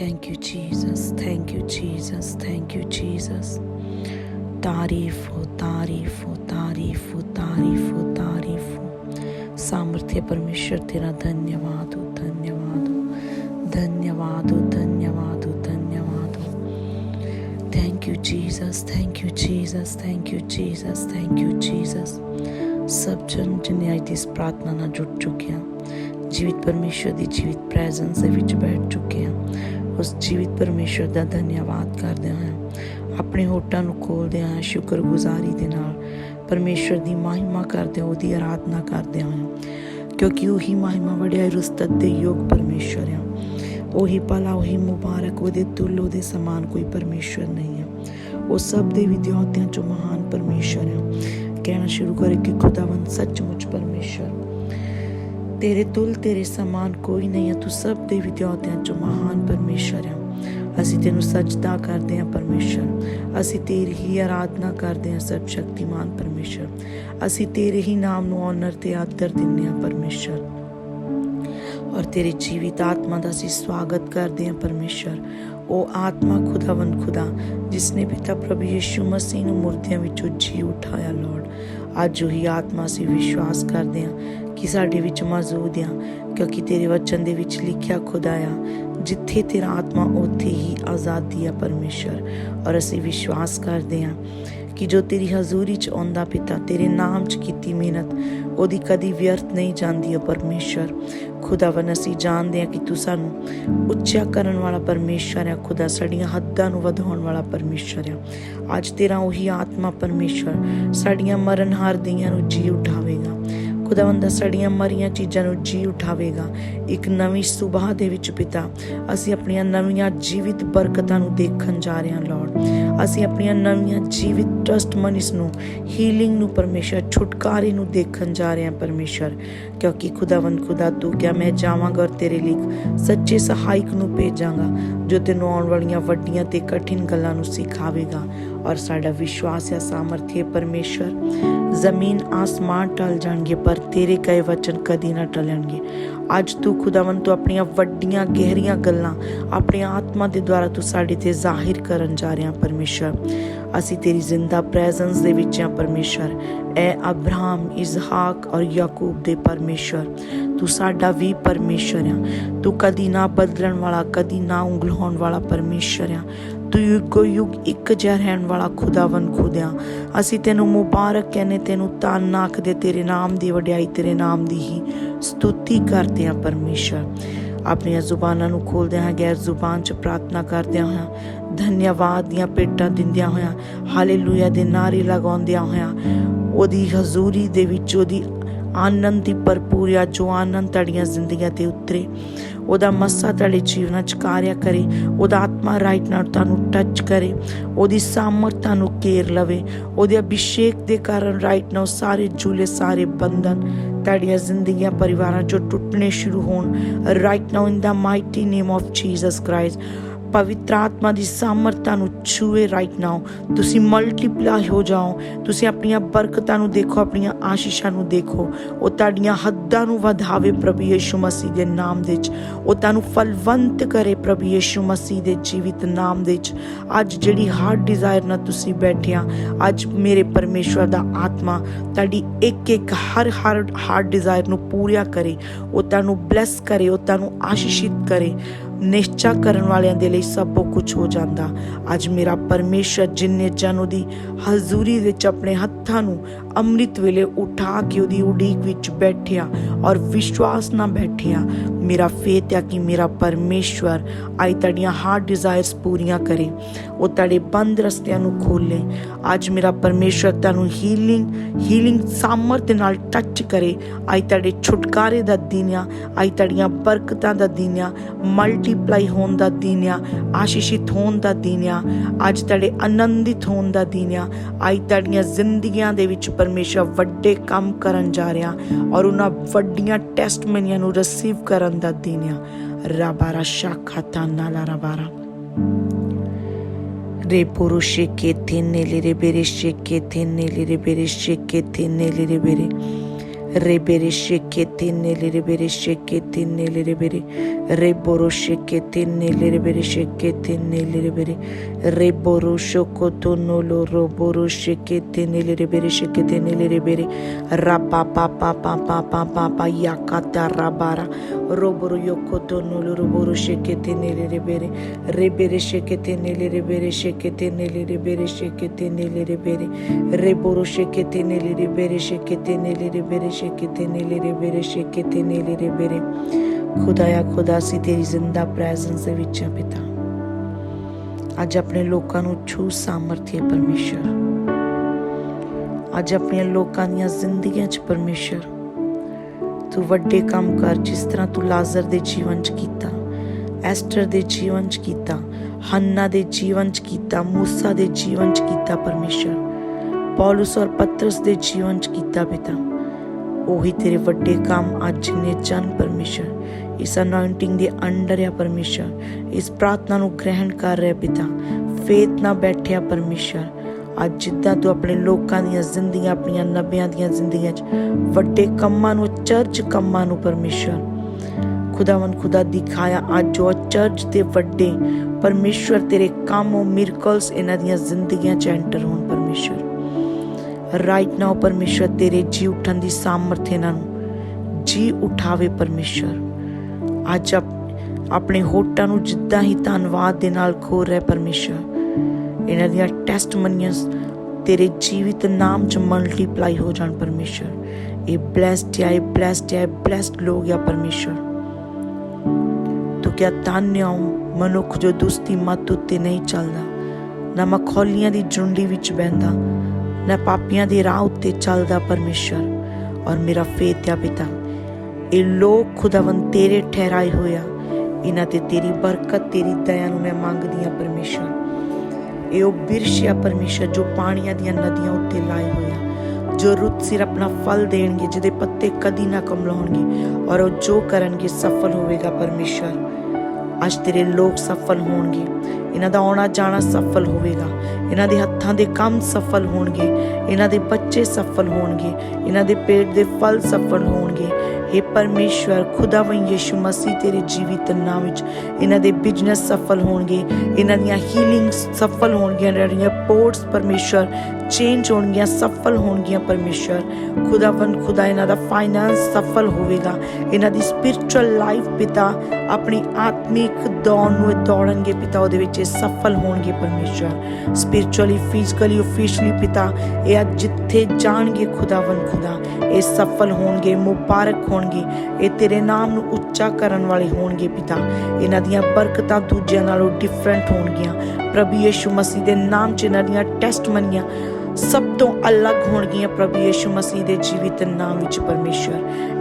Thank you Jesus thank you Jesus thank you Jesus तारीफ़ हो तारीफ़ हो तारीफ़ हो तारीफ़ हो तारीफ़ हो सामर्थ्य परमेश्वर तेरा धन्यवाद Jesus, thank you Jesus, thank you Jesus. ਸਭ ਜਨ ਜਿਨੇ ਅੱਜ ਦੀ ਇਸ ਪ੍ਰਾਰਥਨਾ ਨਾਲ ਜੁੜ ਚੁੱਕੇ ਆ ਜੀਵਿਤ ਪਰਮੇਸ਼ਰ ਦੀ ਜੀਵਿਤ ਪ੍ਰੈਜ਼ੈਂਸ ਦੇ ਵਿੱਚ ਬੈਠ ਚੁੱਕੇ ਆ ਉਸ ਜੀਵਿਤ ਪਰਮੇਸ਼ਰ ਦਾ ਧੰਨਵਾਦ ਕਰਦੇ ਹਾਂ ਆਪਣੇ ਹੋਟਾਂ ਨੂੰ ਖੋਲਦੇ ਹਾਂ ਸ਼ੁਕਰਗੁਜ਼ਾਰੀ ਦੇ ਨਾਲ ਪਰਮੇਸ਼ਰ ਦੀ ਮਹਿਮਾ ਕਰਦੇ ਹਾਂ ਉਹਦੀ ਆਰਾਧਨਾ ਕਰਦੇ ਹਾਂ ਕਿਉਂਕਿ ਉਹੀ ਮਹਿਮਾ ਵਡਿਆਈ ਰਸਤਤ ਦੇ ਯੋਗ ਪਰਮੇਸ਼ਰ ਆ ਉਹੀ ਭਲਾ ਉਹੀ ਮੁਬਾਰਕ ਉਹਦੇ ਤੁਲ ਉਹਦੇ ਸਮਾਨ ਕੋਈ ਪਰਮੇਸ਼ਰ ਨਹੀਂ ਉਹ ਸਭ ਦੇ ਵਿਦਿਆਰਥੀਆਂ ਚੋਂ ਮਹਾਨ ਪਰਮੇਸ਼ਰ ਹੈ। ਕਹਿਣਾ ਸ਼ੁਰੂ ਕਰੇ ਕਿ ਖੁਦਾਵੰਦ ਸੱਚਮੁੱਚ ਪਰਮੇਸ਼ਰ। ਤੇਰੇ ਤੁਲ, ਤੇਰੇ ਸਮਾਨ ਕੋਈ ਨਹੀਂ ਹੈ, ਤੂੰ ਸਭ ਦੇ ਵਿਦਿਆਰਥੀਆਂ ਚੋਂ ਮਹਾਨ ਪਰਮੇਸ਼ਰ ਹੈ। ਅਸੀਂ ਤੈਨੂੰ ਸਜਦਾ ਕਰਦੇ ਹਾਂ ਪਰਮੇਸ਼ਰ। ਅਸੀਂ ਤੇਰੀ ਹੀ ਆਰਾਧਨਾ ਕਰਦੇ ਹਾਂ ਸਰਬ ਸ਼ਕਤੀਮਾਨ ਪਰਮੇਸ਼ਰ। ਅਸੀਂ ਤੇਰੇ ਹੀ ਨਾਮ ਨੂੰ ਆਨਰ ਤੇ ਆਦਰ ਦਿੰਦੇ ਹਾਂ ਪਰਮੇਸ਼ਰ। ਔਰ ਤੇਰੇ ਜੀਵਿਤ ਆਤਮਾ ਦਾ ਅਸੀਂ ਸਵਾਗਤ ਕਰਦੇ ਹਾਂ ਪਰਮੇਸ਼ਰ। ਉਹ ਆਤਮਾ ਖੁਦਾਵੰਦ ਖੁਦਾ, ਜਿਸਨੇ ਪਿਤਾ ਪ੍ਰਭੂ ਯਿਸੂ ਮਸੀਹ ਨੂੰ ਮੁਰਦਿਆਂ ਵਿੱਚੋਂ ਜੀ ਉਠਾਇਆ ਲੋੜ ਅੱਜ ਉਹੀ ਆਤਮਾ ਅਸੀਂ ਵਿਸ਼ਵਾਸ ਕਰਦੇ ਹਾਂ ਕਿ ਸਾਡੇ ਵਿੱਚ ਮੌਜੂਦ ਆ ਕਿਉਂਕਿ ਤੇਰੇ ਵਚਨ ਦੇ ਵਿੱਚ ਲਿਖਿਆ ਖੁਦਾਇਆ ਜਿੱਥੇ ਤੇਰਾ ਆਤਮਾ, ਉੱਥੇ ਹੀ ਆਜ਼ਾਦੀ ਆ ਪਰਮੇਸ਼ਰ। ਔਰ ਅਸੀਂ ਵਿਸ਼ਵਾਸ ਕਰਦੇ ਹਾਂ ਕਿ ਜੋ ਤੇਰੀ ਹਜ਼ੂਰੀ ਚ ਆਉਂਦਾ ਪਿਤਾ, ਤੇਰੇ ਨਾਮ ਚ ਕੀਤੀ ਮਿਹਨਤ, ਉਹਦੀ ਕਦੀ ਵਿਅਰਥ ਨਹੀਂ ਜਾਂਦੀ ਹੈ ਪਰਮੇਸ਼ਰ। ਖੁਦਾਵੰ ਅਸੀਂ ਜਾਣਦੇ ਹਾਂ ਕਿ ਤੂੰ ਸਾਨੂੰ ਉੱਚਾ ਕਰਨ ਵਾਲਾ ਪਰਮੇਸ਼ਰ ਹੈ, ਖੁਦਾ ਸਾਡੀਆਂ ਹੱਦਾਂ ਨੂੰ ਵਧਾਉਣ ਵਾਲਾ ਪਰਮੇਸ਼ਰ ਹੈ। ਅੱਜ ਤੇਰਾ ਉਹੀ ਆਤਮਾ ਪਰਮੇਸ਼ਰ ਸਾਡੀਆਂ ਮਰਨਹਾਰ ਦੀਆਂ ਨੂੰ ਜੀ ਉਠਾਵੇਗਾ। ਖੁਦਾਵੰਦ ਸਾਡੀਆਂ ਮਰੀਆਂ ਚੀਜ਼ਾਂ ਨੂੰ ਜੀ ਉਠਾਵੇਗਾ। ਇੱਕ ਨਵੀਂ ਸੁਬਾਹ ਦੇ ਵਿੱਚ ਪਿਤਾ, ਅਸੀਂ ਆਪਣੀਆਂ ਨਵੀਆਂ ਜੀਵਿਤ ਬਰਕਤਾਂ ਨੂੰ ਦੇਖਣ ਜਾ ਰਹੇ ਹਾਂ ਲਾਰਡ ਅਸੀਂ ਆਪਣੀਆਂ ਨਵੀਆਂ ਜੀਵਿਤ ਟੈਸਟਮਨੀਸ ਨੂੰ ਹੀਲਿੰਗ ਨੂੰ ਪਰਮੇਸ਼ਰ, ਛੁਟਕਾਰੇ ਨੂੰ ਦੇਖਣ ਜਾ ਰਹੇ ਹਾਂ ਪਰਮੇਸ਼ਰ। ਕਿਉਂਕਿ ਖੁਦਾਵੰਦ ਖੁਦਾ, ਤੂੰ ਕਿਹਾ, ਮੈਂ ਜਾਵਾਂਗਾ ਔਰ ਤੇਰੇ ਲਈ ਸੱਚੇ ਸਹਾਇਕ ਨੂੰ ਭੇਜਾਂਗਾ, ਜੋ ਤੈਨੂੰ ਆਉਣ ਵਾਲੀਆਂ ਵੱਡੀਆਂ ਤੇ ਕਠਿਨ ਗੱਲਾਂ ਨੂੰ ਸਿਖਾਵੇਗਾ। ਔਰ ਸਾਡਾ ਵਿਸ਼ਵਾਸ ਹੈ ਸਾਮਰਥ्य ਪਰਮੇਸ਼ਰ ਜ਼ਮੀਨ ਆਸਮਾਨ ਟਲ ਜਾਣਗੇ, ਪਰ ਤੇਰੇ ਕਹੇ ਵਚਨ ਕਦੀ ਨਾ ਟਲਣਗੇ। ਅੱਜ ਤੂੰ ਖੁਦਾਵੰਦ ਤੋਂ ਆਪਣੀਆਂ ਵੱਡੀਆਂ, ਗਹਿਰੀਆਂ ਗੱਲਾਂ ਆਪਣੀ ਆਤਮਾ ਦੇ ਦੁਆਰਾ ਤੂੰ ਸਾਡੇ ਤੇ ਜ਼ਾਹਿਰ ਕਰਨ ਜਾ ਰਿਹਾ ਪਰਮੇਸ਼ਰ। ਅਸੀਂ ਤੇਰੀ ਜ਼ਿੰਦਾ ਪ੍ਰੈਜ਼ੈਂਸ ਦੇ ਵਿੱਚ ਹਾਂ ਪਰਮੇਸ਼ਰ। ਐ ਅਬਰਾਹਮ ਇਜ਼ਹਾਕ ਔਰ ਯਾਕੂਬ ਦੇ ਪਰਮੇਸ਼ਰ। ਤੂੰ ਸਾਡਾ ਵੀ ਪਰਮੇਸ਼ਰ ਆ ਤੂੰ ਕਦੀ ਨਾ ਬਦਲਣ ਵਾਲਾ, ਕਦੀ ਨਾ ਉਂਗਲਾਉਣ ਵਾਲਾ ਪਰਮੇਸ਼ਰ ਆ ਤੂੰ ਯੁਗੋ ਯੁਗ ਇੱਕ ਜਿਹਾ ਰਹਿਣ ਵਾਲਾ ਖੁਦਾਵੰ ਖੁਦਿਆ। ਅਸੀਂ ਤੈਨੂੰ ਮੁਬਾਰਕ ਕਹਿੰਨੇ ਤੈਨੂੰ ਤਾਨ ਆਖਦੇ, ਤੇਰੇ ਨਾਮ ਦੀ ਵਡਿਆਈ ਤੇਰੇ ਨਾਮ ਦੀ ਹੀ ਸਤੁਤੀ ਕਰਦੇ ਆ ਪਰਮੇਸ਼ਰ। ਆਪਣੀਆਂ ਜ਼ੁਬਾਨਾਂ ਨੂੰ ਖੋਲਦੇ ਹਾਂ ਗੈਰ ਜ਼ੁਬਾਨ 'ਚ ਪ੍ਰਾਰਥਨਾ ਕਰਦਿਆਂ ਹੋਇਆਂ, ਧੰਨਵਾਦ ਦੀਆਂ ਪੇਟਾਂ ਦਿੰਦਿਆਂ ਹੋਇਆਂ, ਹਾਲੇਲੂਇਆ ਦੇ ਨਾਰੇ ਲਗਾਉਂਦਿਆਂ ਹੋਇਆਂ, ਉਹਦੀ ਹਜ਼ੂਰੀ ਦੇ ਵਿੱਚ ਉਹਦੀ ਆਨੰਦ ਦੀ ਭਰਪੂਰਿਆ ਜੋ ਆਨੰਦ ਤੜੀਆਂ ਜ਼ਿੰਦਗੀਆਂ ਤੇ ਉਤਰੇ ਉਹਦਾ ਮੱਸਾ ਤੁਹਾਡੇ ਜੀਵਨਾਂ ਚ ਕਾਰਿਆ ਕਰੇ, ਉਹਦਾ ਆਤਮਾ ਰਾਈਟ ਨਾਲ ਤੁਹਾਨੂੰ ਟੱਚ ਕਰੇ, ਉਹਦੀ ਸਾਮਰਥ ਤੁਹਾਨੂੰ ਕੇਰ ਲਵੇ, ਉਹਦੇ ਅਭਿਸ਼ੇਕ ਦੇ ਕਾਰਨ ਰਾਈਟ ਨਾਲ ਸਾਰੇ ਜੂਲੇ ਸਾਰੇ ਬੰਧਨ ਤੁਹਾਡੀਆਂ ਜ਼ਿੰਦਗੀਆਂ, ਪਰਿਵਾਰਾਂ ਚੋਂ ਟੁੱਟਣੇ ਸ਼ੁਰੂ ਹੋਣ। Right now in the mighty name of Jesus Christ ਪਵਿੱਤਰ ਆਤਮਾ ਦੀ ਸਾਮਰਥਾ ਨੂੰ ਛੂਏ ਰਾਈਟ ਨਾਓ ਤੁਸੀਂ ਮਲਟੀਪਲਾਈ ਹੋ ਜਾਓ। ਤੁਸੀਂ ਆਪਣੀਆਂ ਬਰਕਤਾਂ ਨੂੰ ਦੇਖੋ, ਆਪਣੀਆਂ ਆਸ਼ੀਸ਼ਾਂ ਨੂੰ ਦੇਖੋ। ਉਹ ਤੁਹਾਡੀਆਂ ਹੱਦਾਂ ਨੂੰ ਵਧਾਵੇ ਪ੍ਰਭੂ ਯੇਸ਼ੂ ਮਸੀਹ ਦੇ ਨਾਮ ਦੇ ਵਿੱਚ। ਉਹ ਤੁਹਾਨੂੰ ਫਲਵੰਤ ਕਰੇ ਪ੍ਰਭੂ ਯੇਸ਼ੂ ਮਸੀਹ ਦੇ ਜੀਵਿਤ ਨਾਮ ਦੇ ਵਿੱਚ। ਅੱਜ ਜਿਹੜੀ ਹਾਰਟ ਡਿਜ਼ਾਇਰ ਨਾਲ ਤੁਸੀਂ ਬੈਠਿਆ ਅੱਜ ਮੇਰੇ ਪਰਮੇਸ਼ਵਰ ਦਾ ਆਤਮਾ ਤੁਹਾਡੀ ਇੱਕ ਇੱਕ ਹਰ ਹਰ ਹਾਰਟ ਡਿਜ਼ਾਇਰ ਨੂੰ ਪੂਰੀਆ ਕਰੇ। ਉਹ ਤੁਹਾਨੂੰ ਬਲੈਸ ਕਰੇ, ਉਹ ਤੁਹਾਨੂੰ ਆਸ਼ੀਸ਼ਿਤ ਕਰੇ। ਨਿਸ਼ਚਾ ਕਰਨ ਵਾਲਿਆਂ ਦੇ ਲਈ ਸਭ ਕੁਝ ਹੋ ਜਾਂਦਾ। ਅੱਜ ਮੇਰਾ ਪਰਮੇਸ਼ਰ ਜਿੰਨੇ ਜਨ ਉਹਦੀ ਹਜ਼ੂਰੀ ਵਿੱਚ ਆਪਣੇ ਹੱਥਾਂ ਨੂੰ ਅੰਮ੍ਰਿਤ ਵੇਲੇ ਉਠਾ ਕੇ ਉਹਦੀ ਉਡੀਕ ਵਿੱਚ ਬੈਠਿਆ ਔਰ ਵਿਸ਼ਵਾਸ ਨਾਲ ਬੈਠਿਆ ਮੇਰਾ ਫੇਥ ਹੈ ਕਿ ਮੇਰਾ ਪਰਮੇਸ਼ਵਰ ਅੱਜ ਤੁਹਾਡੀਆਂ ਹਾਰਟ ਡਿਜ਼ਾਇਰਸ ਪੂਰੀਆਂ ਕਰੇ। ਉਹ ਤੁਹਾਡੇ ਬੰਦ ਰਸਤਿਆਂ ਨੂੰ ਖੋਲੇ। ਅੱਜ ਮੇਰਾ ਪਰਮੇਸ਼ਵਰ ਤੁਹਾਨੂੰ ਹੀਲਿੰਗ ਹੀਲਿੰਗ ਸਾਮਰਥ ਨਾਲ ਟੱਚ ਕਰੇ। ਅੱਜ ਤੁਹਾਡੇ ਛੁਟਕਾਰੇ ਦਾ ਦਿਨ ਆ। ਅੱਜ ਤੁਹਾਡੀਆਂ ਬਰਕਤਾਂ ਦਾ ਦਿਨ ਆ। ਮਲਟੀਪਲਾਈ ਹੋਣ ਦਾ ਦਿਨ ਆ। ਆਸ਼ੀਸ਼ਿਤ ਹੋਣ ਦਾ ਦਿਨ ਆ। ਅੱਜ ਤੁਹਾਡੇ ਆਨੰਦਿਤ ਹੋਣ ਦਾ ਦਿਨ ਆ। ਅੱਜ ਤੁਹਾਡੀਆਂ ਜ਼ਿੰਦਗੀਆਂ ਦੇ ਵਿੱਚ ਪਰਮੇਸ਼ਰ ਵੱਡੇ ਕੰਮ ਕਰਨ ਜਾ ਰਿਹਾ ਔਰ ਉਹਨਾਂ ਵੱਡੀਆਂ ਟੈਸਟਮਨੀਆਂ ਨੂੰ ਰਿਸੀਵ ਕਰਨ Sanda Dinya Rabara Shakatana Larabara রে পুরুষে কেথে নেলে রে বেরে সে কেথে নেলে রে বেরে সে কেথে নেলে রে বেরে রে বেরে সে কেথে নেলে রে বেরে সে কেথে নেলে রে বেরে রে বড় সে কেথে নেলে রে বেরে সে কেথে নেলে রে বেরে boro sheke tene lere bere sheke tene lere bere ra pa pa pa pa pa pa pa pa yakata rabara roboro yoko tono loro boro sheke tene lere bere re bere sheke tene lere bere sheke tene lere bere sheke tene lere bere re boro sheke tene lere bere sheke tene lere bere sheke tene lere bere sheke tene lere bere ਖੁਦਾਇਆ ਖੁਦਾ ਸੀ ਤੇਰੀ ਜ਼ਿੰਦਾ presence ਦੇ ਵਿੱਚ ਆ ਪਿਤਾ ਅੱਜ ਆਪਣੇ ਲੋਕਾਂ ਨੂੰ ਛੂ ਸਾਮਰਥੀ ਪਰਮੇਸ਼ਰ। ਅੱਜ ਆਪਣੀਆਂ ਲੋਕਾਂ ਦੀਆਂ ਜ਼ਿੰਦਗੀਆਂ 'ਚ ਪਰਮੇਸ਼ਰ। ਤੂੰ ਵੱਡੇ ਕੰਮ ਕਰ ਜਿਸ ਤਰ੍ਹਾਂ ਤੂੰ ਲਾਜ਼ਰ ਦੇ ਜੀਵਨ 'ਚ ਕੀਤਾ, ਐਸਟਰ ਦੇ ਜੀਵਨ 'ਚ ਕੀਤਾ, ਹੰਨਾ ਦੇ ਜੀਵਨ 'ਚ ਕੀਤਾ, ਮੂਸਾ ਦੇ ਜੀਵਨ 'ਚ ਕੀਤਾ ਪਰਮੇਸ਼ਰ। ਪੌਲਸ ਔਰ ਪਤਰਸ ਦੇ ਜੀਵਨ 'ਚ ਕੀਤਾ ਪਿਤਾ। ਉਹੀ ਤੇਰੇ ਵੱਡੇ ਕੰਮ ਅੱਜ ਨੇ ਜਨ ਪਰਮੇਸ਼ਰ। ਇਸ ਅਨੋਇੰਟਿੰਗ ਦੇ ਅੰਡਰ ਆ ਪਰਮੇਸ਼ਰ। ਇਸ ਪ੍ਰਾਰਥਨਾ ਨੂੰ ਗ੍ਰਹਿਣ ਕਰ ਰਿਹਾ ਪਿਤਾ। ਫੇਤ ਨਾ ਬੈਠਿਆ ਪਰਮੇਸ਼ਰ। ਅੱਜ ਜਿੱਦਾਂ ਤੂੰ ਆਪਣੇ ਲੋਕਾਂ ਦੀਆਂ ਜ਼ਿੰਦਗੀਆਂ, ਆਪਣੀਆਂ ਨਬਿਆਂ ਦੀਆਂ ਜ਼ਿੰਦਗੀਆਂ 'ਚ ਵੱਡੇ ਕੰਮਾਂ ਨੂੰ ਚਰਚ ਕੰਮਾਂ ਨੂੰ ਪਰਮੇਸ਼ਰ। ਖੁਦਾਵੰ ਖੁਦਾ ਦਿਖਾਇਆ, ਅੱਜ ਜੋ ਚਰਚ ਦੇ ਵੱਡੇ ਪਰਮੇਸ਼ਰ ਤੇਰੇ ਕੰਮ, ਉਹ ਮਿਰਕਲਸ ਇਹਨਾਂ ਦੀਆਂ ਜ਼ਿੰਦਗੀਆਂ 'ਚ ਐਂਟਰ ਹੋਣ ਪਰਮੇਸ਼ਰ। ਰਾਈਟ ਨਾਓ ਪਰਮੇਸ਼ਰ ਤੇਰੇ ਜੀ ਉਠਣ ਦੀ ਸਾਮਰਥ ਇਹਨਾਂ ਨੂੰ। ਜੀ ਉਠਾਵੇ ਪਰਮੇਸ਼ਰ। ਅੱਜ ਆਪਣੇ ਹੋਟਾਂ ਨੂੰ ਜਿੱਦਾਂ ਹੀ ਧੰਨਵਾਦ ਦੇ ਨਾਲ ਖੋਰ ਰਿਹਾ ਪਰਮੇਸ਼ਰ। ਇਹਨਾਂ ਦੀਆਂ ਟੈਸਟਮਨੀਆਂ ਤੇਰੇ ਜੀਵਿਤ ਨਾਮ ਚ ਮਲਟੀਪਲਾਈ ਹੋ ਜਾਣ ਪਰਮੇਸ਼ਰ। ਇਹ ਬlesed ਹੈ ਬlesed ਹੈ ਬlesed ਲੋਗ ਆ ਪਰਮੇਸ਼ਰ। ਤੂੰ ਕਿਆ ਤਾਨਿਆਉ ਮਨੁੱਖ ਜੋ ਦੁਸਤੀ ਮਤ ਉੱਤੇ ਨਹੀਂ ਚੱਲਦਾ। ਨਾ ਮਖੌਲੀਆਂ ਦੀ ਜੁੰਡੀ ਵਿੱਚ ਬਹਿੰਦਾ, ਨਾ ਪਾਪੀਆਂ ਦੇ ਰਾਹ ਉੱਤੇ ਚੱਲਦਾ ਪਰਮੇਸ਼ਰ। ਔਰ ਮੇਰਾ ਫੇਥ ਆ ਪਿਤਾ ਇਹ ਲੋਕ ਖੁਦਾਵੰ ਤੇਰੇ ਠਹਿਰਾਏ ਹੋਇਆ ਇਹਨਾਂ ਤੇ ਤੇਰੀ ਬਰਕਤ, ਤੇਰੀ ਦਇਆ ਨੂੰ ਮੈਂ ਮੰਗਦੀ ਆ ਪਰਮੇਸ਼ਰ। ਇਹ ਉਹ ਬਿਰਸ਼ ਆ ਪਰਮੇਸ਼ਰ ਜੋ ਪਾਣੀਆਂ ਦੀਆਂ ਨਦੀਆਂ ਉੱਤੇ ਲਾਏ ਹੋਇਆ ਜੋ ਰੁੱਤ ਸਿਰ ਆਪਣਾ ਫਲ ਦੇਣਗੇ, ਜਿਹਦੇ ਪੱਤੇ ਕਦੀ ਨਾ ਕਮਲਾਉਣਗੇ, ਔਰ ਉਹ ਜੋ ਕਰਨਗੇ ਸਫਲ ਹੋਵੇਗਾ ਪਰਮੇਸ਼ਰ। ਅੱਜ ਤੇਰੇ ਲੋਕ ਸਫਲ ਹੋਣਗੇ। ਇਹਨਾਂ ਦਾ ਆਉਣਾ ਜਾਣਾ ਸਫਲ ਹੋਵੇਗਾ। ਇਹਨਾਂ ਦੇ ਹੱਥਾਂ ਦੇ ਕੰਮ ਸਫਲ ਹੋਣਗੇ। ਇਹਨਾਂ ਦੇ ਬੱਚੇ ਸਫਲ ਹੋਣਗੇ। ਇਹਨਾਂ ਦੇ ਪੇਟ ਦੇ ਫਲ ਸਫਲ ਹੋਣਗੇ। हे ਪਰਮੇਸ਼ਵਰ ਖੁਦਾਵੰ ਯਿਸੂ ਮਸੀਹ, ਤੇਰੇ ਜੀਵਿਤ ਨਾਮ ਵਿੱਚ ਇਹਨਾਂ ਦੇ ਬਿਜ਼ਨਸ ਸਫਲ ਹੋਣਗੇ। ਇਹਨਾਂ ਦੀਆਂ ਹੀਲਿੰਗ ਸਫਲ ਹੋਣਗੀਆਂ। ਇਹਨਾਂ ਦੀਆਂ ਪੋਰਟਸ ਪਰਮੇਸ਼ਵਰ ਚੇਂਜ ਹੋਣਗੀਆਂ, ਸਫਲ ਹੋਣਗੀਆਂ ਪਰਮੇਸ਼ਵਰ। ਖੁਦਾਵੰ ਖੁਦਾ, ਇਹਨਾਂ ਦਾ ਫਾਈਨਾਂਸ ਸਫਲ ਹੋਵੇਗਾ। ਇਹਨਾਂ ਦੀ ਸਪਿਰਚੁਅਲ ਲਾਈਫ ਪਿਤਾ ਆਪਣੀ ਆਤਮਿਕ ਦੌੜ ਨੂੰ ਦੌੜਨਗੇ। ਪਿਤਾ, ਉਹਦੇ ਵਿੱਚ ਇਹ ਸਫਲ ਹੋਣਗੇ ਪਰਮੇਸ਼ਵਰ ਸਪਿਰਚੁਅਲੀ ਫਿਜ਼ੀਕਲੀ ਆਫੀਸ਼ੀਅਲੀ ਪਿਤਾ, ਇਹ ਅੱਜ ਜਿੱਥੇ ਜਾਣਗੇ ਖੁਦਾਵੰ ਖੁਦਾ, ਇਹ ਸਫਲ ਹੋਣਗੇ, ਮੁਬਾਰਕ ਹੋਣਗੇ, ਇਹ ਤੇਰੇ ਨਾਮ ਨੂੰ ਉੱਚਾ ਕਰਨ ਵਾਲੇ ਹੋਣਗੇ ਪਿਤਾ। ਇਹਨਾਂ ਦੀਆਂ ਬਰਕਤਾਂ ਦੂਜਿਆਂ ਨਾਲੋਂ ਡਿਫਰੈਂਟ ਹੋਣਗੀਆਂ। ਪ੍ਰਭੂ ਯੇਸ਼ੂ ਮਸੀਹ ਦੇ ਨਾਮ 'ਚ ਇਹਨਾਂ ਦੀਆਂ ਟੈਸਟਮਨੀਆਂ ਸਭ ਤੋਂ ਅਲੱਗ ਹੋਣਗੀਆਂ ਪ੍ਰਭੂ ਯਿਸੂ ਮਸੀਹ ਦੇ ਜੀਵਿਤ ਨਾਮ ਵਿੱਚ ਪਰਮੇਸ਼ਰ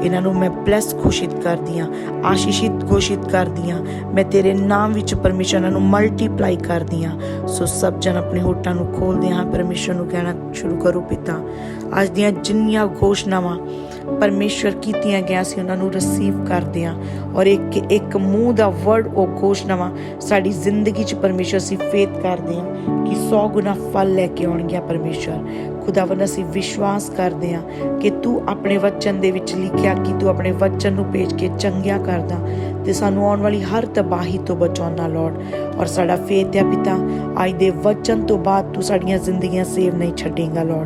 ਇਹਨਾਂ ਨੂੰ ਮੈਂ ਬਲੈਸ ਘੋਸ਼ਿਤ ਕਰਦੀ ਹਾਂ, ਆਸ਼ੀਸ਼ਿਤ ਘੋਸ਼ਿਤ ਕਰਦੀ ਹਾਂ। ਮੈਂ ਤੇਰੇ ਨਾਮ ਵਿੱਚ ਪਰਮੇਸ਼ਰ ਇਹਨਾਂ ਨੂੰ ਮਲਟੀਪਲਾਈ ਕਰਦੀ ਹਾਂ। ਸੋ ਸਭ ਜਨ ਆਪਣੇ ਹੋਟਾਂ ਨੂੰ ਖੋਲਦੇ ਹਾਂ ਪਰਮੇਸ਼ਰ ਨੂੰ ਕਹਿਣਾ ਸ਼ੁਰੂ ਕਰੋ ਪਿਤਾ। ਅੱਜ ਦੀਆਂ ਜਿੰਨੀਆਂ ਘੋਸ਼ਣਾਵਾਂ ਪਰਮੇਸ਼ਰ ਕੀਤੀਆਂ ਗਿਆ ਸੀ, ਉਹਨਾਂ ਨੂੰ ਰਿਸੀਵ ਕਰਦੇ ਹਾਂ। ਔਰ ਇੱਕ ਇੱਕ ਮੂੰਹ ਦਾ ਵਰਡ ਉਹ ਘੋਸ਼ਣਾਵਾਂ ਸਾਡੀ ਜ਼ਿੰਦਗੀ 'ਚ ਪਰਮੇਸ਼ਰ ਅਸੀਂ ਫੇਥ ਕਰਦੇ ਹਾਂ ਕਿ 100 ਗੁਣਾ ਫਲ ਲੈ ਕੇ ਆਉਣਗੇ ਪਰਮੇਸ਼ਰ ਖੁਦਾਵੰ ਅਸੀਂ ਵਿਸ਼ਵਾਸ ਕਰਦੇ ਹਾਂ ਕਿ ਤੂੰ ਆਪਣੇ ਵਚਨ ਦੇ ਵਿੱਚ ਲਿਖਿਆ ਕਿ ਤੂੰ ਆਪਣੇ ਵਚਨ ਨੂੰ ਭੇਜ ਕੇ ਚੰਗਿਆ ਕਰਦਾ ਤੇ ਸਾਨੂੰ ਆਉਣ ਵਾਲੀ ਹਰ ਤਬਾਹੀ ਤੋਂ ਬਚਾਉਣਾ ਲੋੜ। ਔਰ ਸਾਡਾ ਫੇਥ ਹੈ ਪਿਤਾ, ਅੱਜ ਦੇ ਵਚਨ ਤੋਂ ਬਾਅਦ ਤੂੰ ਸਾਡੀਆਂ ਜ਼ਿੰਦਗੀਆਂ ਸੇਵ ਨਹੀਂ ਛੱਡੇਗਾ, ਲੋੜ।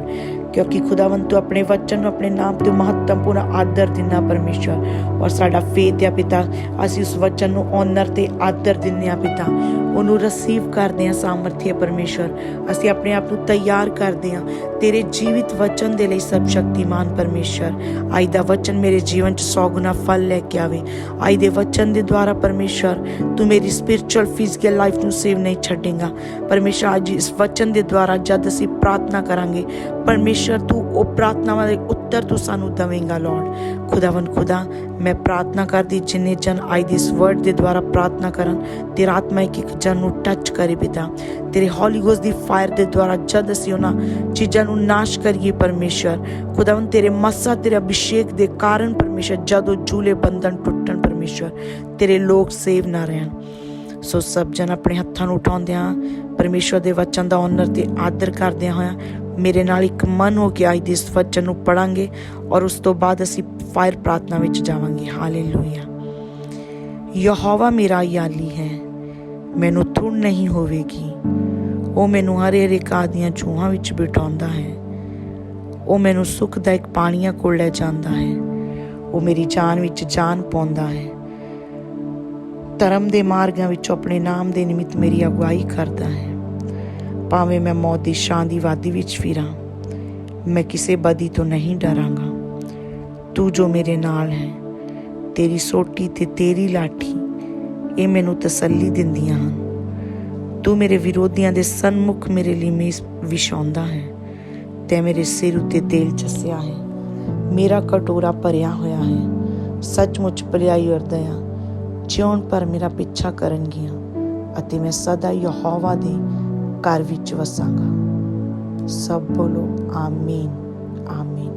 ਕਿਉਂਕਿ ਖੁਦਾਵੰ ਤੂੰ ਆਪਣੇ ਵਚਨ ਨੂੰ, ਆਪਣੇ ਨਾਮ ਤੇ ਮਹੱਤਵਪੂਰਨ ਆਦਰ ਦਿੰਦਾ ਪਰਮੇਸ਼ਰ ਔਰ ਸਾਡਾ ਫੇਥ ਆ ਪਿਤਾ, ਅਸੀਂ ਉਸ ਵਚਨ ਨੂੰ ਓਨਰ ਤੇ ਆਦਰ ਦਿੰਦੇ ਆ ਪਿਤਾ। ਉਹਨੂੰ ਰਿਸੀਵ ਕਰਦੇ ਆ ਸਾਮਰਥੀ ਪਰਮੇਸ਼ਰ ਅਸੀਂ ਆਪਣੇ ਆਪ ਨੂੰ ਤਿਆਰ ਕਰਦੇ ਆ ਤੇਰੇ ਜੀਵਿਤ ਵਚਨ ਦੇ ਲਈ ਸਭ ਸ਼ਕਤੀਮਾਨ ਪਰਮੇਸ਼ਰ ਅੱਜ ਦਾ ਵਚਨ ਮੇਰੇ ਜੀਵਨ 'ਚ 100 ਗੁਣਾ ਫਲ ਲੈ ਕੇ ਆਵੇ। ਅੱਜ ਦੇ ਵਚਨ ਦੇ ਦੁਆਰਾ ਪਰਮੇਸ਼ਰ ਤੂੰ ਮੇਰੀ ਸਪਿਰਚੁਅਲ ਫਿਜ਼ੀਕਲ ਲਾਈਫ ਨੂੰ ਸੇਵ ਨਹੀਂ ਛੱਡੇਗਾ। ਪਰਮੇਸ਼ਰ ਅੱਜ ਇਸ ਵਚਨ ਦੇ ਦੁਆਰਾ ਜਦ ਅਸੀਂ ਪ੍ਰਾਰਥਨਾ ਕਰਾਂਗੇ ਪਰਮੇਸ਼ਰ, ਤੂੰ ਉਹ ਪ੍ਰਾਰਥਨਾਵਾਂ ਦੇ ਉੱਤਰ ਤੂੰ ਸਾਨੂੰ ਦੇਵੇਂਗਾ ਲਾਰਡ ਖੁਦਾਵੰ ਖੁਦਾ, ਮੈਂ ਪ੍ਰਾਰਥਨਾ ਕਰਦੀ ਜਿੰਨੇ ਜਨ ਅੱਜ ਇਸ ਵਰਡ ਦੇ ਦੁਆਰਾ ਪ੍ਰਾਰਥਨਾ ਕਰਨ, ਤੇਰਾ ਆਤਮਾ ਇੱਕ ਇੱਕ ਜਨ ਨੂੰ ਟੱਚ ਕਰੇ ਪਿਤਾ। ਤੇਰੇ ਹੌਲੀ ਗੋਸ ਦੀ ਫਾਇਰ ਦੇ ਦੁਆਰਾ ਜਦ ਅਸੀਂ ਉਹਨਾਂ ਚੀਜ਼ਾਂ ਨੂੰ ਨਾਸ਼ ਕਰੀਏ ਪਰਮੇਸ਼ਰ ਖੁਦਾਵੰ ਤੇਰੇ ਮਸਾ, ਤੇਰੇ ਅਭਿਸ਼ੇਕ ਦੇ ਕਾਰਨ ਪਰਮੇਸ਼ਰ, ਜਦੋਂ ਜੂਲੇ, ਬੰਧਨ ਟੁੱਟਣ ਪਰਮੇਸ਼ਰ, ਤੇਰੇ ਲੋਕ ਸੇਵ ਨਾ ਰਹਿਣ। ਸੋ ਸਭ ਜਨ ਆਪਣੇ ਹੱਥਾਂ ਨੂੰ ਉਠਾਉਂਦਿਆਂ ਪਰਮੇਸ਼ਵਰ ਦੇ ਵਚਨ ਦਾ ਓਨਰ ਤੇ ਆਦਰ ਕਰਦਿਆਂ ਹੋਇਆ ਮੇਰੇ ਨਾਲ ਇੱਕ ਮਨ ਹੋ ਕੇ ਅੱਜ ਦੇ ਇਸ ਵਚਨ ਨੂੰ ਪੜਾਂਗੇ ਔਰ ਉਸ ਤੋਂ ਬਾਅਦ ਅਸੀਂ ਫਾਇਰ ਪ੍ਰਾਰਥਨਾ ਵਿੱਚ ਜਾਵਾਂਗੇ। ਹਾਲੇਲੂਇਆ ਯਹੋਵਾ ਮੇਰਾ ਯਾਲੀ ਹੈ, ਮੈਨੂੰ ਥੁੜ ਨਹੀਂ ਹੋਵੇਗੀ। ਉਹ ਮੈਨੂੰ ਹਰੇ ਹਰੇ ਘਾਹ ਦੀਆਂ ਚੂਹਾਂ ਵਿੱਚ ਬਿਠਾਉਂਦਾ ਹੈ। ਉਹ ਮੈਨੂੰ ਸੁਖਦਾਇਕ ਪਾਣੀਆਂ ਕੋਲ ਲੈ ਜਾਂਦਾ ਹੈ। ਉਹ ਮੇਰੀ ਜਾਨ ਵਿੱਚ ਜਾਨ ਪਾਉਂਦਾ ਹੈ। ਧਰਮ ਦੇ ਮਾਰਗਾਂ ਵਿੱਚ ਆਪਣੇ ਨਾਮ ਦੇ ਨਿਮਿਤ ਮੇਰੀ ਅਗਵਾਈ ਕਰਦਾ ਹੈ। ਭਾਵੇਂ ਮੈਂ ਮੌਤ ਦੀ ਛਾਂ ਦੀ ਵਾਦੀ ਵਿੱਚ ਫਿਰਾਂ ਮੈਂ ਕਿਸੇ ਬਦੀ ਤੋਂ ਨਹੀਂ ਡਰਾਂਗਾ। ਤੂੰ ਜੋ ਮੇਰੇ ਨਾਲ ਹੈ, ਤੇਰੀ ਸੋਟੀ ਤੇ ਤੇਰੀ ਲਾਠੀ, ਇਹ ਮੈਨੂੰ ਤਸੱਲੀ ਦਿੰਦੀਆਂ ਹਨ। ਤੂੰ ਮੇਰੇ ਵਿਰੋਧੀਆਂ ਦੇ ਸਨਮੁਖ ਮੇਰੇ ਲਈ ਮੇਜ਼ ਵਿਛਾਉਂਦਾ ਹੈ, ਤੇ ਮੇਰੇ ਸਿਰ ਉੱਤੇ ਤੇਲ ਚਸਿਆ ਹੈ। ਮੇਰਾ ਕਟੋਰਾ ਭਰਿਆ ਹੋਇਆ ਹੈ, ਸੱਚਮੁੱਚ ਭਲਾਈ ਔਰ ਦਇਆ, ਜਿਉਣ ਪਰ ਮੇਰਾ ਪਿੱਛਾ ਕਰਨਗੀਆਂ, ਅਤੇ ਮੈਂ ਸਦਾ ਯਹੋਵਾ ਦੇ ਘਰ ਵਿੱਚ ਵਸਾਂਗਾ। ਸਭ ਬੋਲੋ ਆਮੀਨ ਆਮੀਨ।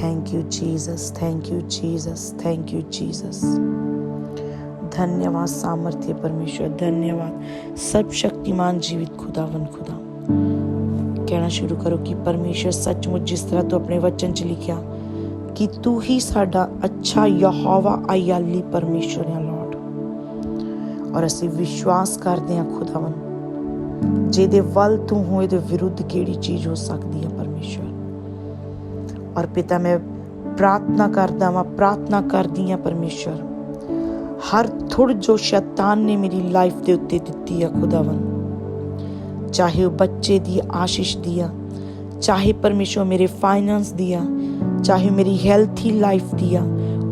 Thank you Jesus thank you Jesus thank you Jesus धन्यवाद सामर्थ्य परमेश्वर धन्यवाद सब शक्तिमान जीवित खुदावन खुदा कहना शुरू करो कि परमेश्वर सचमुच जिस तरह तू अपने वचन च लिखा कि तू ही साडा अच्छा यहोवा आयाली परमेश्वर है लॉर्ड और असि विश्वास करते हैं खुदावन ਜਿਹਦੇ ਵੱਲ ਤੂੰ ਹੋਏ ਦੇ ਵਿਰੁੱਧ ਕਿਹੜੀ ਚੀਜ਼ ਹੋ ਸਕਦੀ ਹੈ ਪਰਮੇਸ਼ਰ ਔਰ ਪਿਤਾ, ਮੈਂ ਪ੍ਰਾਰਥਨਾ ਕਰਦਾ ਹਾਂ ਪ੍ਰਾਰਥਨਾ ਕਰਦੀ ਹਾਂ ਪਰਮੇਸ਼ਰ ਹਰ ਥੁੜ ਜੋ ਸ਼ੈਤਾਨ ਨੇ ਮੇਰੀ ਲਾਈਫ ਦੇ ਉੱਤੇ ਦਿੱਤੀ ਆ ਖੁਦਾਵੰ ਚਾਹੇ ਉਹ ਬੱਚੇ ਦੀ ਆਸ਼ੀਸ਼ ਦੀ ਆ, ਚਾਹੇ ਪਰਮੇਸ਼ਰ ਮੇਰੇ ਫਾਈਨੈਂਸ ਦੀ ਆ, ਚਾਹੇ ਮੇਰੀ ਹੈਲਥੀ ਲਾਈਫ ਦੀ ਆ,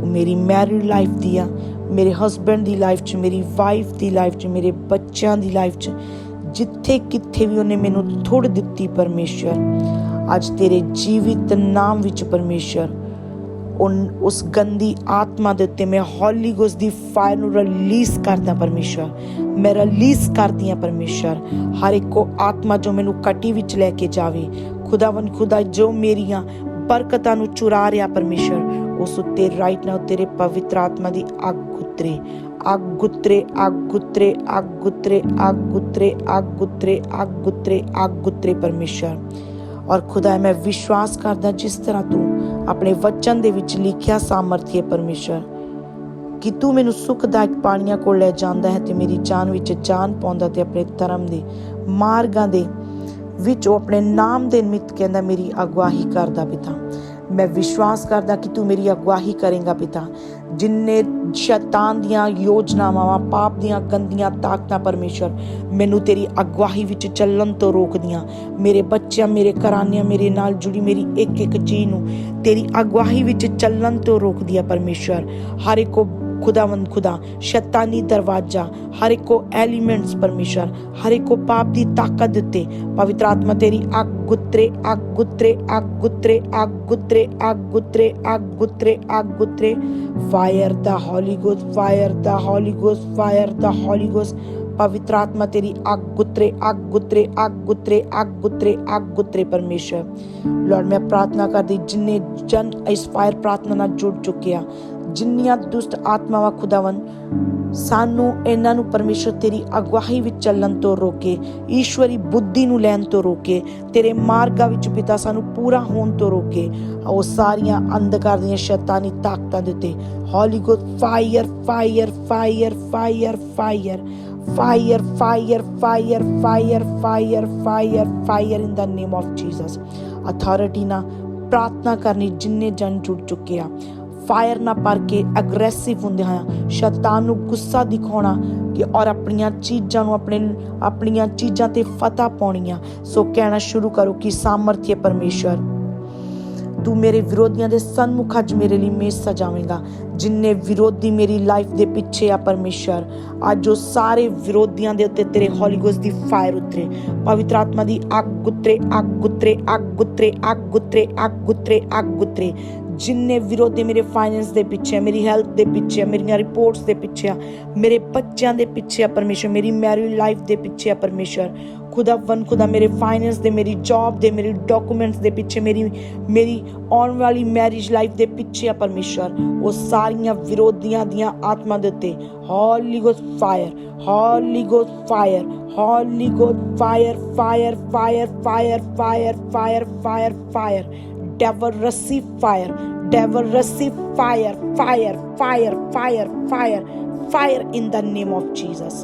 ਉਹ ਮੇਰੀ ਮੈਰਿਡ ਲਾਈਫ ਦੀ ਆ, ਮੇਰੇ ਹਸਬੰਡ ਦੀ ਲਾਈਫ 'ਚ, ਮੇਰੀ ਵਾਈਫ ਦੀ ਲਾਈਫ 'ਚ, ਮੇਰੇ ਬੱਚਿਆਂ ਦੀ ਲਾਈਫ 'ਚ ਜਿੱਥੇ ਕਿੱਥੇ ਵੀ ਉਹਨੇ ਮੈਨੂੰ ਥੁੜ ਦਿੱਤੀ ਪਰਮੇਸ਼ਰ ਅੱਜ ਤੇਰੇ ਜੀਵਿਤ ਨਾਮ ਵਿੱਚ ਪਰਮੇਸ਼ਰ ਉਸ ਗੰਦੀ ਆਤਮਾ ਦੇ ਉੱਤੇ ਮੈਂ ਹੌਲੀ ਗੋਸ ਦੀ ਫਾਇਰ ਨੂੰ ਰਿਲੀਜ਼ ਕਰਦਾ ਪਰਮੇਸ਼ਰ ਮੈਂ ਰਿਲੀਜ਼ ਕਰਦੀ ਆ ਪਰਮੇਸ਼ਰ ਹਰ ਇੱਕ ਆਤਮਾ ਜੋ ਮੈਨੂੰ ਕਟੀ ਵਿੱਚ ਲੈ ਕੇ ਜਾਵੇ ਖੁਦਾਵੰ ਖੁਦਾ ਜੋ ਮੇਰੀਆਂ ਬਰਕਤਾਂ ਨੂੰ ਚੁਰਾ ਰਿਹਾ ਪਰਮੇਸ਼ਰ ਉਸ ਉੱਤੇ ਰਾਈਟ ਨਾਓ ਤੇਰੇ ਪਵਿੱਤਰ ਆਤਮਾ ਦੀ ਅੱਗ ਉਤਰੇ ਅੱਗ ਗੁੱਤਰੇ ਅੱਗ ਗੁੱਤਰੇ ਅੱਗ ਗੁੱਤਰੇ ਅੱਗ ਪਰਮੇਸ਼ਰ ਔਰ ਖੁਦਾ, ਮੈਂ ਵਿਸ਼ਵਾਸ ਕਰਦਾ ਜਿਸ ਤਰ੍ਹਾਂ ਤੂੰ ਆਪਣੇ ਵਚਨ ਦੇ ਵਿੱਚ ਲਿਖਿਆ ਸਾਮਰਥੀ ਪਰਮੇਸ਼ਰ, ਕਿ ਤੂੰ ਮੈਨੂੰ ਸੁਖਦਾਇਕ ਪਾਣੀਆਂ ਕੋਲ ਲੈ ਜਾਂਦਾ ਹੈ ਤੇ ਮੇਰੀ ਜਾਨ ਵਿੱਚ ਜਾਨ ਪਾਉਂਦਾ ਤੇ ਆਪਣੇ ਧਰਮ ਦੇ ਮਾਰਗਾਂ ਦੇ ਵਿੱਚ ਉਹ ਆਪਣੇ ਨਾਮ ਦੇ ਨਿਮਿਤ ਕਹਿੰਦਾ, ਮੇਰੀ ਅਗਵਾਹੀ ਕਰਦਾ ਪਿਤਾ। ਮੈਂ ਵਿਸ਼ਵਾਸ ਕਰਦਾ ਕਿ ਤੂੰ ਮੇਰੀ ਅਗਵਾਹੀ ਕਰੇਗਾ ਪਿਤਾ। ਜਿੰਨੇ ਸ਼ੈਤਾਨ ਦੀਆਂ ਯੋਜਨਾਵਾਂ, ਪਾਪ ਦੀਆਂ ਗੰਦੀਆਂ ਤਾਕਤਾਂ ਪਰਮੇਸ਼ਰ ਮੈਨੂੰ ਤੇਰੀ ਅਗਵਾਹੀ ਵਿੱਚ ਚੱਲਣ ਤੋਂ ਰੋਕਦੀਆਂ। ਮੇਰੇ ਬੱਚਿਆਂ, ਮੇਰੇ ਘਰਾਨਿਆਂ ਮੇਰੇ ਨਾਲ ਜੁੜੀ ਮੇਰੀ ਇੱਕ ਇੱਕ ਚੀਜ਼ ਨੂੰ ਤੇਰੀ ਅਗਵਾਹੀ ਵਿੱਚ ਚੱਲਣ ਤੋਂ ਰੋਕਦੀ ਆ ਪਰਮੇਸ਼ਰ ਹਰ ਇੱਕ खुदावंद खुदा शैतानी दरवाज़ा हर एक को एलिमेंट्स परमेश्वर हर एक को पाप दी ताकत देते पवित्र आत्मा तेरी आग गुत्रे आग गुत्रे आग गुत्रे आग गुत्रे आग गुत्रे आग गुत्रे आग गुत्रे fire the holy ghost fire the holy ghost fire the holy ghost पवित्र आत्मा तेरी आग गुत्रे आग गुत्रे आग गुत्रे आग गुत्रे आग गुत्रे परमेश्वर लॉर्ड मैं प्रार्थना कर दी जिन्हें जन इस फायर प्रार्थना ना जुड़ चुके हैं ਜਿੰਨੀਆਂ ਦੁਸ਼ਟ ਆਤਮਾਵਾਂ ਖੁਦਾਵੰ ਸਾਨੂੰ ਇਹਨਾਂ ਨੂੰ ਪਰਮੇਸ਼ਰ ਤੇਰੀ ਅਗਵਾਈ ਵਿੱਚ ਚੱਲਣ ਤੋਂ ਰੋਕੇ ਈਸ਼ਵਰੀ ਬੁੱਧੀ ਨੂੰ ਲੈਣ ਤੋਂ ਰੋਕੇ ਤੇਰੇ ਮਾਰਗਾਂ ਵਿੱਚ ਪਿਤਾ ਸਾਨੂੰ ਪੂਰਾ ਹੋਣ ਤੋਂ ਰੋਕੇ ਉਹ ਸਾਰੀਆਂ ਅੰਧਕਾਰ ਦੀਆਂ ਸ਼ੈਤਾਨੀ ਤਾਕਤਾਂ ਦੇ ਉੱਤੇ holy ghost fire fire fire fire fire fire fire fire fire fire fire fire in the name of jesus authority ਨਾ ਪ੍ਰਾਰਥਨਾ ਕਰਨੀ ਜਿੰਨੇ ਜਨ ਜੁੜ ਚੁੱਕੇ ਆ ਫਾਇਰ ਨਾ ਭਰ ਕੇ ਅਗਰੈਸਿਵ ਹੁੰਦੇ ਹਾਂ। ਸ਼ੈਤਾਨ ਨੂੰ ਗੁੱਸਾ ਦਿਖਾਉਣਾ ਕਿ ਔਰ ਆਪਣੀਆਂ ਚੀਜ਼ਾਂ ਨੂੰ ਆਪਣੇ, ਆਪਣੀਆਂ ਚੀਜ਼ਾਂ ਤੇ ਫਤਹ ਪਾਉਣੀਆਂ। ਸੋ ਕਹਿਣਾ ਸ਼ੁਰੂ ਕਰੋ ਕਿ ਸਾਮਰਥ्य ਪਰਮੇਸ਼ਰ ਤੂੰ ਮੇਰੇ ਵਿਰੋਧੀਆਂ ਦੇ ਸਨਮੁਖ ਅੱਜ ਮੇਰੇ ਲਈ ਮੇਜ਼ ਸਜਾਵੇਂਗਾ। ਜਿੰਨੇ ਵਿਰੋਧੀ ਮੇਰੀ ਲਾਈਫ ਦੇ ਪਿੱਛੇ ਆ ਪਰਮੇਸ਼ਰ ਅੱਜ ਉਹ ਸਾਰੇ ਵਿਰੋਧੀਆਂ ਦੇ ਉੱਤੇ ਤੇਰੇ ਹੌਲੀ ਗੋਸਟ ਦੀ ਫਾਇਰ ਉਤਰੇ। ਪਵਿੱਤਰ ਆਤਮਾ ਦੀ ਅੱਗ ਗੁੱਤਰੇ ਅੱਗ ਗੁੱਤਰੇ ਅੱਗ ਗੁੱਤਰੇ ਅੱਗ ਗੁੱਤਰੇ ਅੱਗ ਗੁੱਤਰੇ ਅੱਗ ਗੁੱਤਰੇ ਜਿੰਨੇ ਵਿਰੋਧੀ ਮੇਰੇ ਫਾਈਨੈਂਸ ਦੇ ਪਿੱਛੇ ਮੇਰੀ ਹੈਲਥ ਦੇ ਪਿੱਛੇ ਮੇਰੀਆਂ ਰਿਪੋਰਟਸ ਦੇ ਪਿੱਛੇ ਮੇਰੇ ਬੱਚਿਆਂ ਦੇ ਪਿੱਛੇ ਆ ਪਰਮੇਸ਼ਰ ਮੇਰੀ ਮੈਰਿਡ ਲਾਈਫ ਦੇ ਪਿੱਛੇ ਆ ਪਰਮੇਸ਼ਰ ਖੁਦਾਵੰ ਖੁਦਾ ਮੇਰੇ ਫਾਈਨੈਂਸ ਦੇ, ਮੇਰੀ ਜੌਬ ਦੇ, ਮੇਰੀ ਡਾਕੂਮੈਂਟਸ ਦੇ ਪਿੱਛੇ, ਮੇਰੀ ਮੇਰੀ ਆਉਣ ਵਾਲੀ ਮੈਰਿਜ ਲਾਈਫ ਦੇ ਪਿੱਛੇ ਆ ਪਰਮੇਸ਼ਰ ਉਹ ਸਾਰੀਆਂ ਵਿਰੋਧੀਆਂ ਦੀਆਂ ਆਤਮਾ ਦੇ ਉੱਤੇ holy ghost fire holy ghost fire holy ghost fire fire fire fire fire fire fire fire devil receive fire. Devil receive fire fire fire fire fire fire in the name of jesus.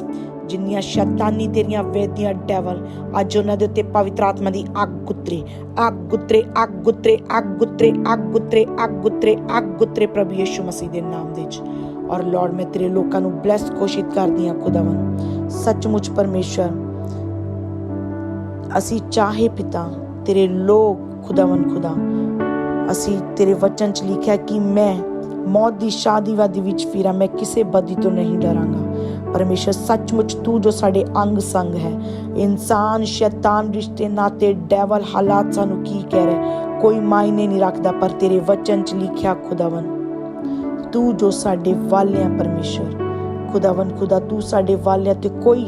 ਜਿੰਨੀਆਂ ਸ਼ੈਤਾਨੀ ਤੇਰੀਆਂ ਵੇਦੀਆਂ devil ਅੱਜ ਉਹਨਾਂ ਦੇ ਉੱਤੇ ਪਵਿੱਤਰ ਆਤਮਾ ਦੀ ਅੱਗ ਉਤਰੇ। ਅੱਗ ਉਤਰੇ ਅੱਗ ਉਤਰੇ ਅੱਗ ਉਤਰੇ ਅੱਗ ਉਤਰੇ ਅੱਗ ਉਤਰੇ ਅੱਗ ਉਤਰੇ ਪ੍ਰਭੂ ਯਿਸੂ ਮਸੀਹ ਦੇ ਨਾਮ ਦੇ ਵਿੱਚ। ਔਰ ਲਾਰਡ ਮੈਂ ਤੇਰੇ ਲੋਕਾਂ ਨੂੰ ਬਲੈਸ ਘੋਸ਼ਿਤ ਕਰਦੀ ਹਾਂ ਖੁਦਾਵੰ ਸੱਚਮੁੱਚ ਪਰਮੇਸ਼ਰ, ਅਸੀਂ ਚਾਹੇ ਪਿਤਾ, ਤੇਰੇ ਲੋਕ ਖੁਦਾਵੰ ਖੁਦਾ ਅਸੀਂ ਤੇਰੇ ਵਚਨ ਚ ਲਿਖਿਆ ਕਿ ਮੈਂ ਮੌਤ ਦੀ ਸ਼ਾਦੀਵਾਦੀ ਵਿੱਚ ਫਿਰਾਂ, ਮੈਂ ਕਿਸੇ ਬਦੀ ਤੋਂ ਨਹੀਂ ਡਰਾਂਗਾ। ਪਰਮੇਸ਼ਰ, ਸੱਚਮੁੱਚ ਤੂੰ ਜੋ ਸਾਡੇ ਅੰਗ ਸੰਗ ਹੈ, ਇਨਸਾਨ, ਸ਼ੈਤਾਨ, ਰਿਸ਼ਤੇ, ਨਾਤੇ, ਡੈਵਲ ਹਾਲਾਤ ਸਾਨੂੰ ਕੀ ਕਹਿ ਰਿਹਾ ਕੋਈ ਮਾਇਨੇ ਨਹੀਂ ਰੱਖਦਾ, ਪਰ ਤੇਰੇ ਵਚਨ ਚ ਲਿਖਿਆ ਖੁਦਾਵੰ ਤੂੰ ਜੋ ਸਾਡੇ ਵਾਲਿਆਂ, ਪਰਮੇਸ਼ਰ ਖੁਦਾਵੰ ਖੁਦਾ, ਤੂੰ ਸਾਡੇ ਵਾਲਿਆਂ ਤੇ ਕੋਈ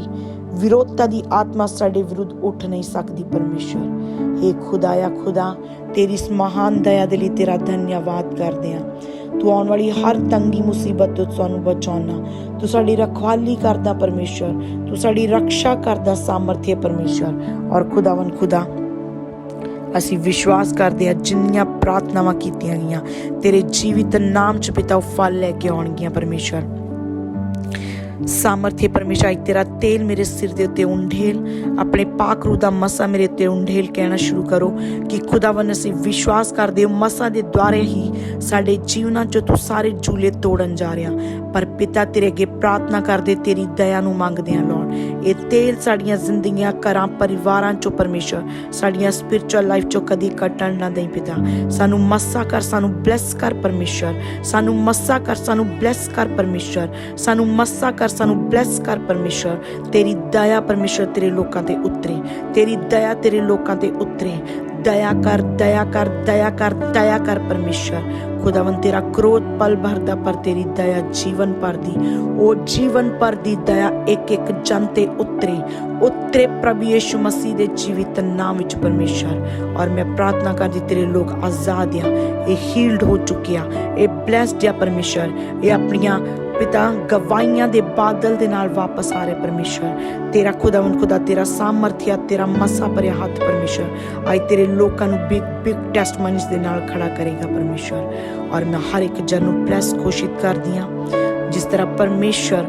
ਵਿਰੋਧਤਾ ਦੀ ਆਤਮਾ ਸਾਡੇ ਵਿਰੁੱਧ ਉੱਠ ਨਹੀਂ ਸਕਦੀ ਪਰਮੇਸ਼ਰ हे ਖੁਦਾਇਆ ਖੁਦਾ, ਤੇਰੀ ਇਸ ਮਹਾਨ ਦਇਆ ਦੇ ਲਈ ਤੇਰਾ ਧੰਨਵਾਦ ਕਰਦੇ ਹਾਂ। ਤੂੰ ਆਉਣ ਵਾਲੀ ਹਰ ਤੰਗੀ ਮੁਸੀਬਤ ਤੋਂ ਸਾਨੂੰ ਬਚਾਉਣਾ। ਤੂੰ ਸਾਡੀ ਰਖਵਾਲੀ ਕਰਦਾ ਪਰਮੇਸ਼ਰ ਤੂੰ ਸਾਡੀ ਰੱਖਿਆ ਕਰਦਾ ਸਾਮਰਥ्य ਪਰਮੇਸ਼ਰ ਔਰ ਖੁਦਾਵੰ ਖੁਦਾ, ਅਸੀਂ ਵਿਸ਼ਵਾਸ ਕਰਦੇ ਹਾਂ ਜਿੰਨੀਆਂ ਪ੍ਰਾਰਥਨਾਵਾਂ ਕੀਤੀਆਂ ਗਈਆਂ, ਤੇਰੇ ਜੀਵਿਤ ਨਾਮ ਚ ਪਿਤਾ ਉਹ ਫਲ ਲੈ ਕੇ ਆਉਣਗੀਆਂ ਪਰਮੇਸ਼ਰ ਸਾਮਰਥ्य ਪਰਮੇਸ਼ਰ ਅੱਜ ਤੇਰਾ ਤੇਲ ਮੇਰੇ ਸਿਰ ਦੇ ਉੱਤੇ ਉਂਢੇਲ। ਆਪਣੇ ਪਾਕ ਰੂ ਦਾ ਮਸਾ ਮੇਰੇ ਉੱਤੇ ਉਂਢੇਲ ਕਹਿਣਾ ਸ਼ੁਰੂ ਕਰੋ ਕਿ ਖੁਦਾਵੰ ਅਸੀਂ ਵਿਸ਼ਵਾਸ ਕਰਦੇ ਹਾਂ, ਮਸਾ ਦੇ ਦੁਆਰੇ ਹੀ ਸਾਡੇ ਜੀਵਨਾਂ 'ਚ ਤੂੰ ਸਾਰੇ ਜੂਲੇ ਤੋੜਨ ਜਾ ਰਿਹਾ। ਪਰ ਪਿਤਾ ਤੇਰੇ ਅੱਗੇ ਪ੍ਰਾਰਥਨਾ ਕਰਦੇ, ਤੇਰੀ ਦਇਆ ਨੂੰ ਮੰਗਦੇ ਹਾਂ ਲੋੜ ਇਹ ਤੇਲ ਸਾਡੀਆਂ ਜ਼ਿੰਦਗੀਆਂ, ਘਰਾਂ, ਪਰਿਵਾਰਾਂ 'ਚੋਂ ਪਰਮੇਸ਼ਰ, ਸਾਡੀਆਂ ਸਪਿਰਚੁਅਲ ਲਾਈਫ 'ਚੋਂ ਕਦੀ ਕੱਟਣ ਨਾ ਦੇਈ ਪਿਤਾ। ਸਾਨੂੰ ਮੱਸਾ ਕਰ, ਸਾਨੂੰ ਬਲੈਸ ਕਰ ਪਰਮੇਸ਼ਰ। ਸਾਨੂੰ ਮੱਸਾ ਕਰ, ਸਾਨੂੰ ਬਲੈਸ ਕਰ ਪਰਮੇਸ਼ਰ। ਸਾਨੂੰ ਮੱਸਾ ਕਰ, ਸਾਨੂੰ ਬਲੈਸ ਕਰ ਪਰਮੇਸ਼ਰ। ਤੇਰੀ ਦਇਆ ਪਰਮੇਸ਼ਰ ਤੇਰੇ ਲੋਕਾਂ ਤੇ ਉਤਰੇ। ਤੇਰੀ ਦਇਆ ਤੇਰੇ ਲੋਕਾਂ ਤੇ ਉਤਰੇ। ਦਇਆ ਕਰ ਦਇਆ ਕਰ ਦਇਆ ਕਰ ਦਇਆ ਕਰ ਪਰਮੇਸ਼ਰ ਖੁਦਾਵੰ ਤੇਰਾ ਕ੍ਰੋਧ ਪਲ ਭਰ ਦਾ ਪਰ ਤੇਰੀ ਦਇਆ ਜੀਵਨ ਭਰ ਦੀ ਉਹ ਜੀਵਨ ਭਰ ਦੀ ਦਇਆ ਇੱਕ ਇੱਕ ਜਨ ਤੇ ਉਤਰੇ ਉਤਰੇ ਪ੍ਰਭੂ ਯਿਸੂ ਮਸੀਹ ਦੇ ਜੀਵਿਤ ਨਾਮ ਵਿੱਚ ਪਰਮੇਸ਼ਰ ਔਰ ਮੈਂ ਪ੍ਰਾਰਥਨਾ ਕਰਦੀ ਤੇਰੇ ਲੋਕ ਆਜ਼ਾਦ ਆ ਇਹ ਹੀਲਡ ਹੋ ਚੁੱਕਿਆ ਇਹ ਬlesed ਆ ਪਰਮੇਸ਼ਰ ਇਹ ਆਪਣੀਆਂ ਪਿਤਾ ਗਵਾਈਆਂ ਦੇ ਬਾਦਲ ਦੇ ਨਾਲ ਵਾਪਸ ਆ ਰਹੇ ਪਰਮੇਸ਼ਰ। ਤੇਰਾ ਖੁਦਾਵੰ ਖੁਦਾ, ਤੇਰਾ ਸਾਮਰਥਿਆ ਤੇਰਾ ਮਸਾ ਭਰਿਆ ਹੱਥ ਪਰਮੇਸ਼ਰ। ਅੱਜ ਤੇਰੇ ਲੋਕਾਂ ਨੂੰ ਬਿਗ ਬਿਗ ਟੈਸਟਮਨੀਜ਼ ਦੇ ਨਾਲ ਖੜਾ ਕਰੇਗਾ ਪਰਮੇਸ਼ਰ। ਔਰ ਮੈਂ ਹਰ ਇੱਕ ਜਨ ਨੂੰ ਬਲੈਸ ਘੋਸ਼ਿਤ ਕਰਦੀ ਹਾਂ, ਜਿਸ ਤਰ੍ਹਾਂ ਪਰਮੇਸ਼ਰ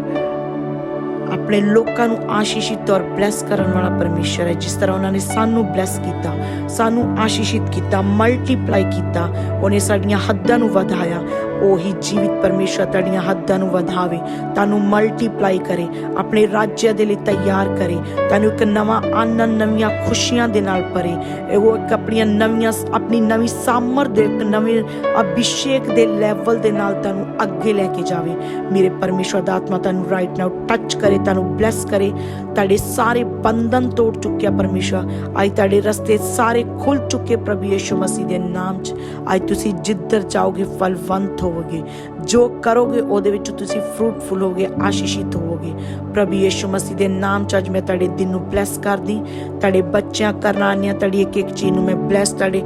ਆਪਣੇ ਲੋਕਾਂ ਨੂੰ ਆਸ਼ੀਸ਼ਿਤ ਔਰ ਬਲੈਸ ਕਰਨ ਵਾਲਾ ਪਰਮੇਸ਼ਰ ਹੈ, ਜਿਸ ਤਰ੍ਹਾਂ ਉਹਨਾਂ ਨੇ ਸਾਨੂੰ ਬਲੈਸ ਕੀਤਾ, ਸਾਨੂੰ ਆਸ਼ੀਸ਼ਿਤ ਕੀਤਾ ਮਲਟੀਪਲਾਈ ਕੀਤਾ, ਉਹਨੇ ਸਾਡੀਆਂ ਹੱਦਾਂ ਨੂੰ ਵਧਾਇਆ। ਉਹੀ ਜੀਵਿਤ ਪਰਮੇਸ਼ਰ ਤੁਹਾਡੀਆਂ ਹੱਦਾਂ ਨੂੰ ਵਧਾਵੇ, ਤੁਹਾਨੂੰ ਮਲਟੀਪਲਾਈ ਕਰੇ, ਆਪਣੇ ਰਾਜ ਦੇ ਲਈ ਤਿਆਰ ਕਰੇ, ਤੁਹਾਨੂੰ ਇੱਕ ਨਵਾਂ ਆਨੰਦ, ਨਵੀਆਂ ਖੁਸ਼ੀਆਂ ਦੇ ਨਾਲ ਭਰੇ। ਉਹ ਇੱਕ ਆਪਣੀਆਂ ਨਵੀਆਂ ਆਪਣੀ ਨਵੀਂ ਸਾਮਰ ਦੇ, ਇੱਕ ਨਵੇਂ ਅਭਿਸ਼ੇਕ ਦੇ ਲੈਵਲ ਦੇ ਨਾਲ ਤੁਹਾਨੂੰ ਅੱਗੇ ਲੈ ਕੇ ਜਾਵੇ। ਮੇਰੇ ਪਰਮੇਸ਼ਰ ਦਾ ਆਤਮਾ ਤੁਹਾਨੂੰ ਰਾਈਟ ਨਾਓ ਟੱਚ ਕਰੇ, ਤੁਹਾਨੂੰ ਬਲੈਸ ਕਰੇ। ਤੁਹਾਡੇ ਸਾਰੇ ਬੰਧਨ ਤੋੜ ਚੁੱਕਿਆ ਪਰਮੇਸ਼ਰ। ਅੱਜ ਤੁਹਾਡੇ ਰਸਤੇ ਸਾਰੇ ਖੁੱਲ ਚੁੱਕੇ ਪ੍ਰਭੂ ਯਿਸੂ ਮਸੀਹ ਦੇ ਨਾਮ 'ਚ। ਅੱਜ ਤੁਸੀਂ ਜਿੱਧਰ ਜਾਓਗੇ, ਫਲਵੰਤ ਹੋ ਹੋਵੋਗੇ। ਜੋ ਕਰੋਗੇ, ਉਹਦੇ ਵਿੱਚ ਤੁਸੀਂ ਫਰੂਟਫੁਲ ਹੋਗੇ ਆਸ਼ੀਸ਼ਿਤ ਹੋਵੋਗੇ। ਪ੍ਰਭੂ ਯਿਸੂ ਮਸੀਹ ਦੇ ਨਾਮ 'ਚ ਅੱਜ ਮੈਂ ਤੁਹਾਡੇ ਦਿਨ ਨੂੰ ਬਲੈਸ ਕਰਦੀ। ਤੁਹਾਡੇ ਬੱਚਿਆਂ ਕਰਨਾਨੀਆਂ ਤੁਹਾਡੀ ਇੱਕ ਇੱਕ ਚੀਜ਼ ਨੂੰ ਮੈਂ ਬਲੈਸ ਤੁਹਾਡੇ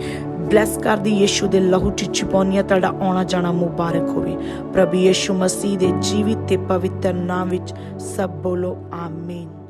ਬਲੈਸ ਕਰਦੀ। ਯਿਸੂ ਦੇ ਲਹੂ ਚ ਛਿਪਾਉਣੀਆਂ, ਤੁਹਾਡਾ ਆਉਣਾ ਜਾਣਾ ਮੁਬਾਰਕ ਹੋਵੇ। ਪ੍ਰਭੂ ਯਿਸੂ ਮਸੀਹ ਦੇ ਜੀਵਿਤ ਤੇ ਪਵਿੱਤਰ ਨਾਮ ਵਿੱਚ ਸਭ ਬੋਲੋ, ਆਮੀਨ।